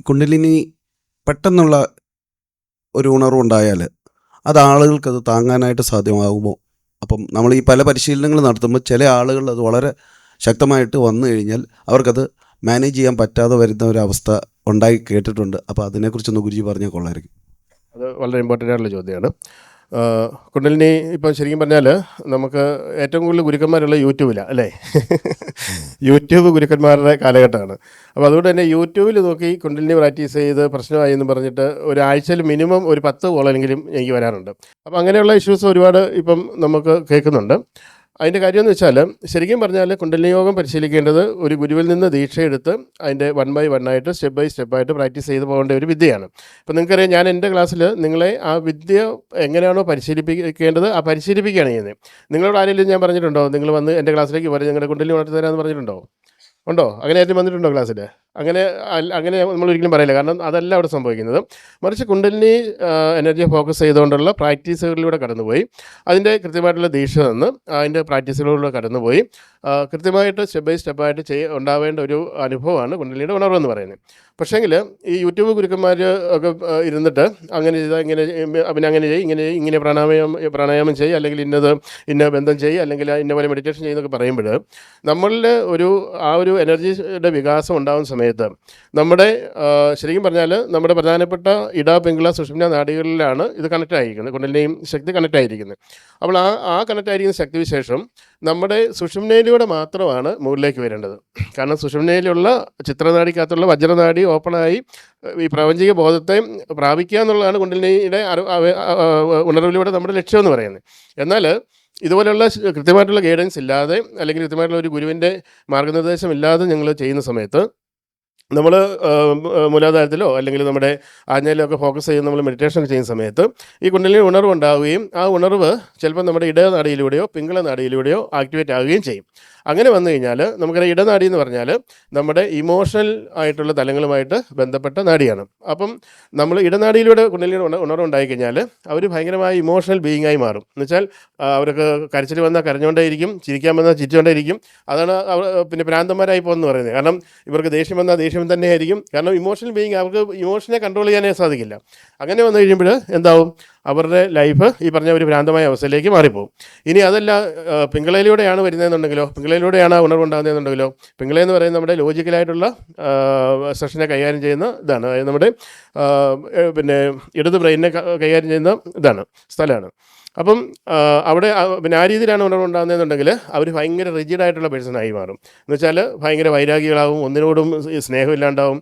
കുണ്ടലിനി പെട്ടെന്നുള്ള ഒരു ഉണർവുണ്ടായാൽ അത് ആളുകൾക്കത് താങ്ങാനായിട്ട് സാധ്യമാകുമോ? അപ്പം നമ്മൾ ഈ പല പരിശീലനങ്ങൾ നടത്തുമ്പോൾ ചില ആളുകൾ അത് വളരെ ശക്തമായിട്ട് വന്നു കഴിഞ്ഞാൽ അവർക്കത് മാനേജ് ചെയ്യാൻ പറ്റാതെ വരുന്ന ഒരവസ്ഥ ഉണ്ടായി കേട്ടിട്ടുണ്ട്. അപ്പോൾ അതിനെക്കുറിച്ചൊന്ന് ഗുരുജി പറഞ്ഞാൽ കൊള്ളായിരിക്കും അത് വളരെ ഇമ്പോർട്ടന്റ് ആയിട്ടുള്ള ചോദ്യമാണ്. കുണ്ടലിനി ഇപ്പം ശരിക്കും പറഞ്ഞാൽ നമുക്ക് ഏറ്റവും കൂടുതൽ ഗുരുക്കന്മാരുള്ള യൂട്യൂബിലാണ് അല്ലേ? യൂട്യൂബ് ഗുരുക്കന്മാരുടെ കാലഘട്ടമാണ്. അപ്പോൾ അതുകൊണ്ട് തന്നെ യൂട്യൂബിൽ നോക്കി കുണ്ടലിനി പ്രാക്ടീസ് ചെയ്ത് പ്രശ്നമായി എന്ന് പറഞ്ഞിട്ട് ഒരാഴ്ചയിൽ മിനിമം ഒരു പത്ത് കോളെങ്കിലും എനിക്ക് വരാറുണ്ട്. അപ്പോൾ അങ്ങനെയുള്ള ഇഷ്യൂസ് ഒരുപാട് ഇപ്പം നമുക്ക് കേൾക്കുന്നുണ്ട്. അതിന്റെ കാര്യമെന്ന് വെച്ചാൽ ശരിക്കും പറഞ്ഞാൽ കുണ്ടലിനി യോഗം പരിശീലിക്കേണ്ടത് ഒരു ഗുരുവിൽ നിന്ന് ദീക്ഷയെടുത്ത് അതിന്റെ വൺ ബൈ വൺ ആയിട്ട് സ്റ്റെപ്പ് ബൈ സ്റ്റെപ്പായിട്ട് പ്രാക്ടീസ് ചെയ്ത് പോകേണ്ട ഒരു വിദ്യയാണ്. അപ്പോൾ നിങ്ങൾക്കറിയാം ഞാൻ എന്റെ ക്ലാസ്സിൽ നിങ്ങളെ ആ വിദ്യ എങ്ങനെയാണോ പരിശീലിപ്പിക്കേണ്ടത് ആ പരിശീലിപ്പിക്കുകയാണ് ചെയ്യുന്നത്. നിങ്ങളോട് ആരെങ്കിലും ഞാൻ പറഞ്ഞിട്ടുണ്ടോ? നിങ്ങൾ വന്ന് എന്റെ ക്ലാസ്സിലേക്ക് വരെ നിങ്ങളുടെ കുണ്ടലിനി ഉണർത്തി തരാമെന്ന് പറഞ്ഞിട്ടുണ്ടോ? ഉണ്ടോ? അങ്ങനെ ആരും വന്നിട്ടുണ്ടോ ക്ലാസ്സിൽ? അങ്ങനെ അങ്ങനെ നമ്മൾ ഒരിക്കലും പറയില്ല. കാരണം അതല്ല അവിടെ സംഭവിക്കുന്നത്. മറിച്ച് കുണ്ടലിനി എനർജി ഫോക്കസ് ചെയ്തുകൊണ്ടുള്ള പ്രാക്ടീസുകളിലൂടെ കടന്നുപോയി. അതിന്റെ കൃത്യമായിട്ടുള്ള ദീക്ഷ തന്ന് അതിന്റെ പ്രാക്ടീസുകളിലൂടെ കടന്നുപോയി. കൃത്യമായിട്ട് സ്റ്റെപ്പ് ബൈ സ്റ്റെപ്പായിട്ട് ചെയ്യ ഉണ്ടാവേണ്ട ഒരു അനുഭവമാണ് കുണ്ടലിനിയുടെ ഉണർവെന്ന് പറയുന്നത്. പക്ഷേങ്കിൽ ഈ യൂട്യൂബ് ഗുരുക്കന്മാർ ഒക്കെ ഇരുന്നിട്ട് അങ്ങനെ ചെയ്താൽ ഇങ്ങനെ പിന്നെ അങ്ങനെ ചെയ്യും ഇങ്ങനെ ഇങ്ങനെ പ്രാണായാമം പ്രാണായാമം ചെയ്യും അല്ലെങ്കിൽ ഇന്നത് ഇന്ന ബന്ധം ചെയ്യും അല്ലെങ്കിൽ ഇന്ന പോലെ മെഡിറ്റേഷൻ ചെയ്യുന്നൊക്കെ പറയുമ്പോൾ നമ്മളിൽ ഒരു ആ ഒരു എനർജിയുടെ വികാസം ഉണ്ടാകുന്ന സമയത്ത് നമ്മുടെ ശരിക്കും പറഞ്ഞാൽ നമ്മുടെ പ്രധാനപ്പെട്ട ഇട പിങ്കള സുഷുമ്ന നാടികളിലാണ് ഇത് കണക്റ്റ് ആയിരിക്കുന്നത് കുണ്ടലിനെയും ശക്തി കണക്റ്റ് ആയിരിക്കുന്നത്. അപ്പോൾ ആ ആ കണക്റ്റ് ആയിരിക്കുന്ന ശക്തി വിശേഷം നമ്മുടെ സുഷുമ്നയിലൂടെ മാത്രമാണ് മുകളിലേക്ക് വരേണ്ടത്. കാരണം സുഷുമ്നയിലുള്ള ചിത്രനാടിക്കകത്തുള്ള വജ്രനാടി ഓപ്പണായി ഈ പ്രാപഞ്ചിക ബോധത്തെ പ്രാപിക്കുക എന്നുള്ളതാണ് കുണ്ടലിനിയുടെ ഉണർവിലൂടെ നമ്മുടെ ലക്ഷ്യമെന്ന് പറയുന്നത്. എന്നാൽ ഇതുപോലെയുള്ള കൃത്യമായിട്ടുള്ള ഗൈഡൻസ് ഇല്ലാതെ അല്ലെങ്കിൽ കൃത്യമായിട്ടുള്ള ഒരു ഗുരുവിന്റെ മാർഗനിർദ്ദേശം ഇല്ലാതെ ഞങ്ങൾ ചെയ്യുന്ന സമയത്ത് നമ്മൾ മൂലാധാരത്തിലോ അല്ലെങ്കിൽ നമ്മുടെ ആജ്ഞയിലോ ഒക്കെ ഫോക്കസ് ചെയ്ത് നമ്മൾ മെഡിറ്റേഷൻ ചെയ്യുന്ന സമയത്ത് ഈ കുണ്ടലിനി ഉണർവ് ഉണ്ടാവുകയും ആ ഉണർവ് ചിലപ്പോൾ നമ്മുടെ ഇടനാടിയിലൂടെയോ പിങ്കള നാടിയിലൂടെയോ ആക്ടിവേറ്റ് ആവുകയും ചെയ്യും. അങ്ങനെ വന്നു കഴിഞ്ഞാൽ നമുക്കറിയാം ഇടനാടി എന്ന് പറഞ്ഞാൽ നമ്മുടെ ഇമോഷണൽ ആയിട്ടുള്ള തലങ്ങളുമായിട്ട് ബന്ധപ്പെട്ട നാടിയാണ്. അപ്പം നമ്മൾ ഇടനാടിയിലൂടെ കുണ്ടലിനി ഉണ ഉണർവ് ഉണ്ടായിക്കഴിഞ്ഞാൽ അവർ ഭയങ്കരമായ ഇമോഷണൽ ബീയിങ് ആയി മാറും. എന്നുവെച്ചാൽ വെച്ചാൽ അവർക്ക് കരച്ചിൽ വന്നാൽ കരഞ്ഞുകൊണ്ടേയിരിക്കും ചിരിക്കാൻ വന്നാൽ ചിരിച്ചുകൊണ്ടേയിരിക്കും. അതാണ് പിന്നെ ഭ്രാന്തന്മാരായി പോകുന്നത് പറയുന്നത്. കാരണം ഇവർക്ക് ദേഷ്യം വന്നാൽ ദേഷ്യം തന്നെയായിരിക്കും. കാരണം ഇമോഷണൽ ബീയിങ് അവർക്ക് ഇമോഷനെ കൺട്രോൾ ചെയ്യാനേ സാധിക്കില്ല. അങ്ങനെ വന്നു കഴിയുമ്പോൾ എന്താവും? അവരുടെ ലൈഫ് ഈ പറഞ്ഞ ഒരു ഭ്രാന്തമായ അവസ്ഥയിലേക്ക് മാറിപ്പോകും ഇനി അതല്ല പിങ്കളയിലൂടെയാണ് വരുന്നതെന്നുണ്ടെങ്കിലോ പിങ്കളയിലൂടെയാണ് ഉണർവുണ്ടാകുന്നതെന്നുണ്ടെങ്കിലോ പിങ്കള എന്ന് പറയുന്നത് നമ്മുടെ ലോജിക്കലായിട്ടുള്ള സെഷനെ കൈകാര്യം ചെയ്യുന്ന ഇതാണ്. അതായത് നമ്മുടെ പിന്നെ ഇടത് ബ്രെയിനിനെ കൈകാര്യം ചെയ്യുന്ന ഇതാണ് സ്ഥലമാണ്. അപ്പം അവിടെ പിന്നെ ആ രീതിയിലാണ് ഉണർവുണ്ടാകുന്നതെന്നുണ്ടെങ്കിൽ അവർ ഭയങ്കര റിജിഡായിട്ടുള്ള പേഴ്സണായി മാറും. എന്ന് വെച്ചാൽ ഭയങ്കര വൈരാഗികളാവും ഒന്നിനോടും സ്നേഹമില്ലാണ്ടാവും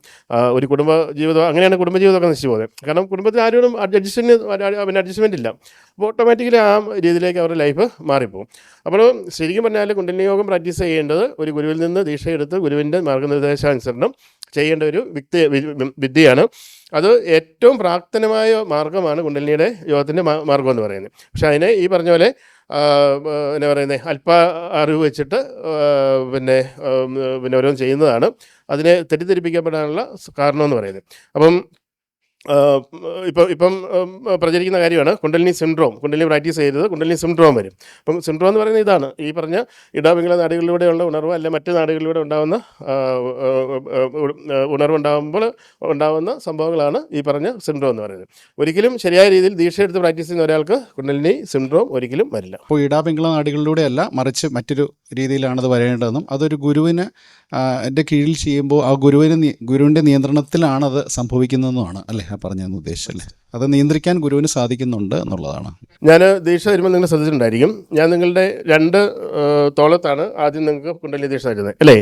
ഒരു കുടുംബ ജീവിതം അങ്ങനെയാണ് കുടുംബജീവിതമൊക്കെ നശിച്ചു പോകുന്നത്. കാരണം കുടുംബത്തിൽ ആരോടും അഡ്ജസ്റ്റ്മെന്റ് പിന്നെ അഡ്ജസ്റ്റ്മെന്റ് ഇല്ല. അപ്പോൾ ഓട്ടോമാറ്റിക്കലി ആ രീതിയിലേക്ക് അവരുടെ ലൈഫ് മാറിപ്പോകും. അപ്പോൾ ശരിക്കും പറഞ്ഞാൽ കുണ്ടലിനി യോഗം പ്രാക്ടീസ് ചെയ്യേണ്ടത് ഒരു ഗുരുവിൽ നിന്ന് ദീക്ഷയെടുത്ത് ഗുരുവിന്റെ മാർഗനിർദ്ദേശാനുസരണം ചെയ്യേണ്ട ഒരു വ്യക്തി വിദ്യയാണ്. അത് ഏറ്റവും പ്രാക്തനമായ മാർഗമാണ് കുണ്ടലിനിയുടെ യോഗത്തിന്റെ മാർഗം എന്ന് പറയുന്നത്. പക്ഷെ അതിനെ ഈ പറഞ്ഞ പോലെ എന്നെ പറയുന്നത് അല്പ അറിവ് വെച്ചിട്ട് പിന്നെ പിന്നെ ഓരോന്ന് ചെയ്യുന്നതാണ്. അതിനെ തെറ്റിദ്ധരിപ്പിക്കപ്പെടാനുള്ള കാരണമെന്ന് പറയുന്നത്. അപ്പം ഇപ്പം ഇപ്പം പ്രചരിക്കുന്ന കാര്യമാണ് കുണ്ടലിനി സിൻഡ്രോം. കുണ്ടലിനി പ്രാക്ടീസ് ചെയ്തത് കുണ്ടലിനി സിൻഡ്രോം വരും. അപ്പം സിൻഡ്രോം എന്ന് പറയുന്നത് ഇതാണ്. ഈ പറഞ്ഞ ഇടാമിങ്ങള നാടുകളിലൂടെയുള്ള ഉണർവ് അല്ലെ മറ്റ് നാടുകളിലൂടെ ഉണ്ടാകുന്ന ഉണർവുണ്ടാകുമ്പോൾ ഉണ്ടാകുന്ന സംഭവങ്ങളാണ് ഈ പറഞ്ഞ സിൻഡ്രോം എന്ന് പറയുന്നത്. ഒരിക്കലും ശരിയായ രീതിയിൽ ദീക്ഷ എടുത്ത് പ്രാക്ടീസ് ചെയ്യുന്ന ഒരാൾക്ക് കുണ്ടലിനി സിൻഡ്രോം ഒരിക്കലും വരില്ല. അപ്പോൾ ഇടാമിങ്ങള നാടുകളിലൂടെയല്ല മറിച്ച് മറ്റൊരു രീതിയിലാണത് വരേണ്ടതെന്നും അതൊരു ഗുരുവിന് എന്റെ കീഴിൽ ചെയ്യുമ്പോൾ ആ ഗുരുവിന് ഗുരുവിന്റെ നിയന്ത്രണത്തിലാണത് സംഭവിക്കുന്നതെന്നുമാണ് അല്ലേ? ആ പറഞ്ഞതെന്ന് ഉദ്ദേശിച്ചല്ലേ? അത് നിയന്ത്രിക്കാൻ ഗുരുവിന് സാധിക്കുന്നുണ്ട് എന്നുള്ളതാണ്. ഞാൻ ദീക്ഷ വരുമ്പോൾ നിങ്ങൾ ശ്രദ്ധിച്ചിട്ടുണ്ടായിരിക്കും. ഞാൻ നിങ്ങളുടെ രണ്ട് തോളത്താണ് ആദ്യം നിങ്ങൾക്ക് കുണ്ടലി ദീക്ഷ തരുന്നത്. അല്ലേ?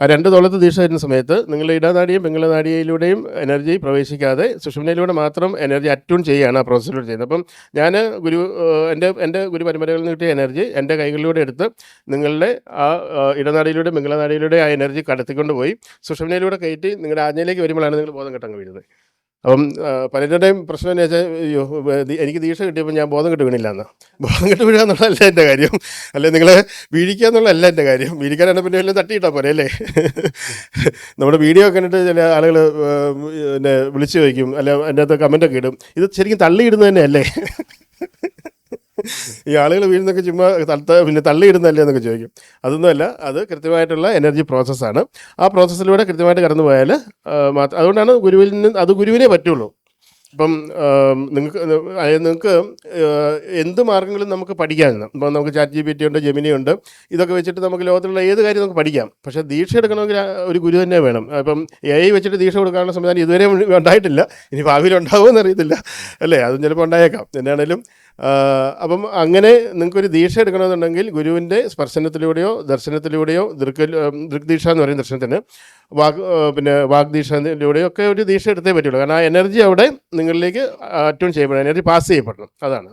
ആ രണ്ട് തോളത്ത് ദീക്ഷ തരുന്ന സമയത്ത് നിങ്ങളുടെ ഇടനാടിയും പിങ്ങളനാടിയിലൂടെയും എനർജി പ്രവേശിക്കാതെ സുഷുമ്നയിലൂടെ മാത്രം എനർജി അറ്റ്യൂൺ ചെയ്യുകയാണ് ആ പ്രോസസ്സിലൂടെ ചെയ്യുന്നത്. അപ്പം ഞാൻ ഗുരു എന്റെ എന്റെ ഗുരു പരമ്പരകളിൽ നിന്ന് കിട്ടിയ എനർജി എന്റെ കൈകളിലൂടെ എടുത്ത് നിങ്ങളുടെ ആ ഇടനാടിയിലൂടെ പിങ്ങളനാടിയിലൂടെ ആ എനർജി കടത്തിക്കൊണ്ട് പോയി സുഷുമ്നയിലൂടെ കയറ്റി നിങ്ങളുടെ ആജ്ഞയിലേക്ക് വരുമ്പോഴാണ് നിങ്ങൾ ബോധം കെട്ടങ്ങ് വീഴുന്നത്. അപ്പം പലരുടെയും പ്രശ്നം എന്ന് വെച്ചാൽ എനിക്ക് ദീക്ഷ കിട്ടിയപ്പോൾ ഞാൻ ബോധം കെട്ട് വീണില്ല എന്ന് ബോധം കെട്ട് വീഴുക എന്നുള്ളതല്ല എന്റെ കാര്യം. അല്ലെ നിങ്ങളെ വീഴിക്കുക എന്നുള്ളതല്ല എന്റെ കാര്യം. വീഴിക്കാനാണ് പിന്നെ എല്ലാം തട്ടിയിട്ടാൽ പോലെ അല്ലേ? നമ്മുടെ വീഡിയോ ഒക്കെ കണ്ടിട്ട് ചില ആളുകൾ പിന്നെ വിളിച്ചു ചോദിക്കും അല്ല അതിന്റെ അകത്ത് കമന്റൊക്കെ ഇടും. ഇത് ശരിക്കും തള്ളിയിടുന്നത് തന്നെയല്ലേ? ഈ ആളുകൾ വീഴുന്നൊക്കെ ചുമ്മാ പിന്നെ തള്ളിയിടുന്നല്ലേ എന്നൊക്കെ ചോദിക്കും. അതൊന്നുമല്ല അത് കൃത്യമായിട്ടുള്ള എനർജി പ്രോസസ്സാണ് ആ പ്രോസസ്സിലൂടെ കൃത്യമായിട്ട് കടന്നു പോയാൽ അതുകൊണ്ടാണ് ഗുരുവിൽ നിന്ന് അത് ഗുരുവിനെ പറ്റുള്ളൂ. ഇപ്പം നിങ്ങൾക്ക് നിങ്ങൾക്ക് എന്ത് മാർഗങ്ങളും നമുക്ക് പഠിക്കാമെന്ന് ഇപ്പം നമുക്ക് ചാറ്റ് ജി പി ടി ഉണ്ട് ജെമിനി ഉണ്ട്. ഇതൊക്കെ വെച്ചിട്ട് നമുക്ക് ലോകത്തിലുള്ള ഏത് കാര്യം നമുക്ക് പഠിക്കാം. പക്ഷേ ദീക്ഷ എടുക്കണമെങ്കിൽ ഒരു ഗുരു തന്നെ വേണം. ഇപ്പം എ ഐ വെച്ചിട്ട് ദീക്ഷ കൊടുക്കാനുള്ള സംവിധാനം ഇതുവരെ ഉണ്ടായിട്ടില്ല. ഇനി ഭാവിയിൽ ഉണ്ടാവുമെന്ന് അറിയത്തില്ല അല്ലേ? അതും ചിലപ്പോൾ ഉണ്ടായേക്കാം. എന്നാണേലും അപ്പം അങ്ങനെ നിങ്ങൾക്കൊരു ദീക്ഷ എടുക്കണമെന്നുണ്ടെങ്കിൽ ഗുരുവിന്റെ സ്പർശനത്തിലൂടെയോ ദർശനത്തിലൂടെയോ ദൃക്ക് ദൃഗ്ദീക്ഷ എന്ന് പറയുന്ന ദർശനത്തിന് വാഗ് പിന്നെ വാഗ്ദീക്ഷയിലൂടെയോ ഒക്കെ ഒരു ദീക്ഷ എടുത്തേ പറ്റുള്ളൂ. കാരണം ആ എനർജി അവിടെ നിങ്ങളിലേക്ക് അറ്റ്യൂൺ ചെയ്യപ്പെടണം. Energy pass ചെയ്യപ്പെടണം. അതാണ്.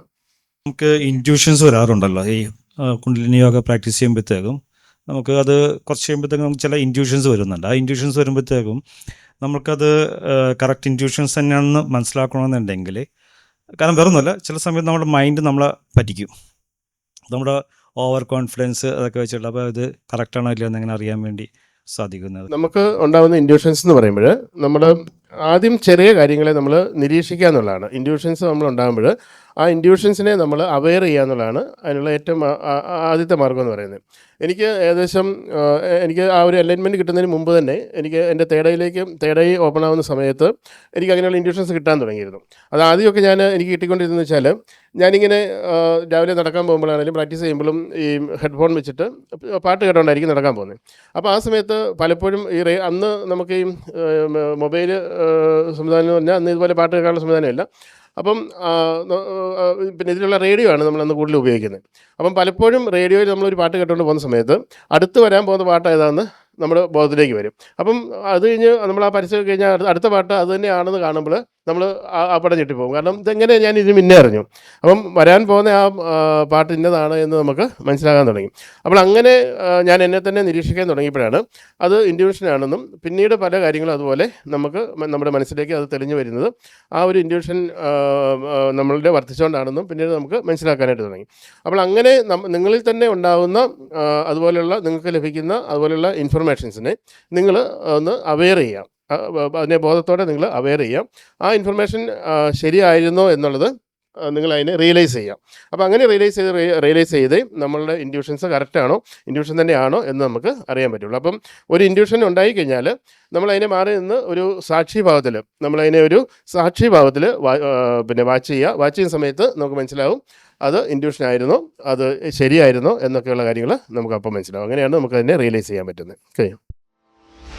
നമുക്ക് ഇന്റ്യൂഷൻസ് വരാറുണ്ടല്ലോ. ഈ കുണ്ടലിനി യോഗ പ്രാക്ടീസ് ചെയ്യുമ്പോഴത്തേക്കും നമുക്ക് അത് കുറച്ച് കഴിയുമ്പോഴത്തേക്കും ചില ഇന്റ്യൂഷൻസ് വരുന്നുണ്ട്. ആ ഇന്റ്യൂഷൻസ് വരുമ്പോഴത്തേക്കും നമുക്കത് കറക്റ്റ് ഇന്റ്യൂഷൻസ് തന്നെയാണെന്ന് മനസ്സിലാക്കണമെന്നുണ്ടെങ്കിൽ കാരണം വേറൊന്നുമല്ല ചില സമയത്ത് നമ്മുടെ മൈൻഡ് നമ്മളെ പറ്റിക്കും. നമ്മുടെ ഓവർ കോൺഫിഡൻസ് അതൊക്കെ വെച്ചിട്ട് അപ്പോൾ ഇത് കറക്റ്റാണോ ഇല്ലയോ എന്ന് എങ്ങനെ അറിയാൻ വേണ്ടി സാധിക്കുന്നത് നമുക്ക് ഉണ്ടാകുന്ന ഇൻഡ്യൂഷൻസ് എന്ന് പറയുമ്പോൾ നമ്മൾ ആദ്യം ചെറിയ കാര്യങ്ങളെ നമ്മൾ നിരീക്ഷിക്കുക എന്നുള്ളതാണ്. ഇൻഡ്യൂഷൻസ് നമ്മൾ ഉണ്ടാകുമ്പോൾ ആ ഇൻഡ്യൂഷൻസിനെ നമ്മൾ അവെയർ ചെയ്യുക എന്നുള്ളതാണ് അതിനുള്ള ഏറ്റവും ആദ്യത്തെ മാർഗം എന്ന് പറയുന്നത്. എനിക്ക് ഏകദേശം എനിക്ക് ആ ഒരു അലൈൻമെന്റ് കിട്ടുന്നതിന് മുമ്പ് തന്നെ എനിക്ക് എന്റെ തേടയിലേക്ക് തേടൈ ഓപ്പൺ ആവുന്ന സമയത്ത് എനിക്ക് അങ്ങനെയുള്ള ഇൻഡ്യൂഷൻസ് കിട്ടാൻ തുടങ്ങിയിരുന്നു. അത് ആദ്യമൊക്കെ ഞാൻ എനിക്ക് കിട്ടിക്കൊണ്ടിരുന്നത് വെച്ചാൽ ഞാനിങ്ങനെ രാവിലെ നടക്കാൻ പോകുമ്പോഴാണെങ്കിലും പ്രാക്ടീസ് ചെയ്യുമ്പോഴും ഈ ഹെഡ്ഫോൺ വെച്ചിട്ട് പാട്ട് കേട്ടുകൊണ്ടായിരിക്കും നടക്കാൻ പോകുന്നത്. അപ്പോൾ ആ സമയത്ത് പലപ്പോഴും ഈ അന്ന് നമുക്ക് ഈ മൊബൈൽ സംവിധാനം പറഞ്ഞാൽ അന്ന് ഇതുപോലെ പാട്ട് കേൾക്കാനുള്ള സംവിധാനമില്ല. അപ്പം പിന്നെ ഇതിലുള്ള റേഡിയോ ആണ് നമ്മൾ അന്ന് കൂടുതൽ ഉപയോഗിക്കുന്നത്. അപ്പം പലപ്പോഴും റേഡിയോയിൽ നമ്മളൊരു പാട്ട് കേട്ടുകൊണ്ട് പോകുന്ന സമയത്ത് അടുത്ത് വരാൻ പോകുന്ന പാട്ട് ഏതാണെന്ന് നമ്മുടെ ബോധത്തിലേക്ക് വരും. അപ്പം അത് കഴിഞ്ഞ് നമ്മൾ ആ പരസ്യം കഴിഞ്ഞാൽ അടുത്ത പാട്ട് അത് തന്നെയാണെന്ന് കാണുമ്പോൾ നമ്മൾ ആ പടം ഞെട്ടിപ്പോകും. കാരണം ഇതെങ്ങനെ ഞാൻ ഇത് മുന്നേ അറിഞ്ഞു. അപ്പം വരാൻ പോകുന്ന ആ പാട്ട് ഇന്നതാണ് എന്ന് നമുക്ക് മനസ്സിലാകാൻ തുടങ്ങി. അപ്പോൾ അങ്ങനെ ഞാൻ എന്നെ തന്നെ നിരീക്ഷിക്കാൻ തുടങ്ങിയപ്പോഴാണ് അത് ഇൻഡ്യൂഷനാണെന്നും പിന്നീട് പല കാര്യങ്ങളും അതുപോലെ നമുക്ക് നമ്മുടെ മനസ്സിലേക്ക് അത് തെളിഞ്ഞു വരുന്നത് ആ ഒരു ഇൻഡ്യൂഷൻ നമ്മളുടെ വർദ്ധിച്ചുകൊണ്ടാണെന്നും പിന്നീട് നമുക്ക് മനസ്സിലാക്കാനായിട്ട് തുടങ്ങി. അപ്പോൾ അങ്ങനെ നിങ്ങളിൽ തന്നെ ഉണ്ടാകുന്ന അതുപോലെയുള്ള നിങ്ങൾക്ക് ലഭിക്കുന്ന അതുപോലെയുള്ള ഇൻഫർമേഷൻസിനെ നിങ്ങൾ ഒന്ന് അവെയർ ചെയ്യാം അതിനെ ബോധത്തോടെ നിങ്ങൾ അവെയർ ചെയ്യാം. ആ ഇൻഫർമേഷൻ ശരിയായിരുന്നോ എന്നുള്ളത് നിങ്ങൾ അതിനെ റിയലൈസ് ചെയ്യാം. അപ്പോൾ അങ്ങനെ റിയലൈസ് ചെയ്ത് റിയലൈസ് ചെയ്ത് നമ്മളുടെ ഇൻഡ്യൂഷൻസ് കറക്റ്റാണോ ഇൻഡ്യൂഷൻ തന്നെയാണോ എന്ന് നമുക്ക് അറിയാൻ പറ്റുള്ളൂ. അപ്പം ഒരു ഇൻഡ്യൂഷൻ ഉണ്ടായി കഴിഞ്ഞാൽ നമ്മൾ അതിനെ മാറി നിന്ന് ഒരു സാക്ഷിഭാവത്തിൽ നമ്മളതിനെ ഒരു സാക്ഷിഭാവത്തിൽ പിന്നെ വാച്ച് ചെയ്യുക. വാച്ച് ചെയ്യുന്ന സമയത്ത് നമുക്ക് മനസ്സിലാവും അത് ഇൻഡ്യൂഷൻ ആയിരുന്നു അത് ശരിയായിരുന്നോ എന്നൊക്കെയുള്ള കാര്യങ്ങൾ നമുക്ക് അപ്പം മനസ്സിലാവും. അങ്ങനെയാണ് നമുക്ക് അതിനെ റിയലൈസ് ചെയ്യാൻ പറ്റുന്നത്. കഴിയും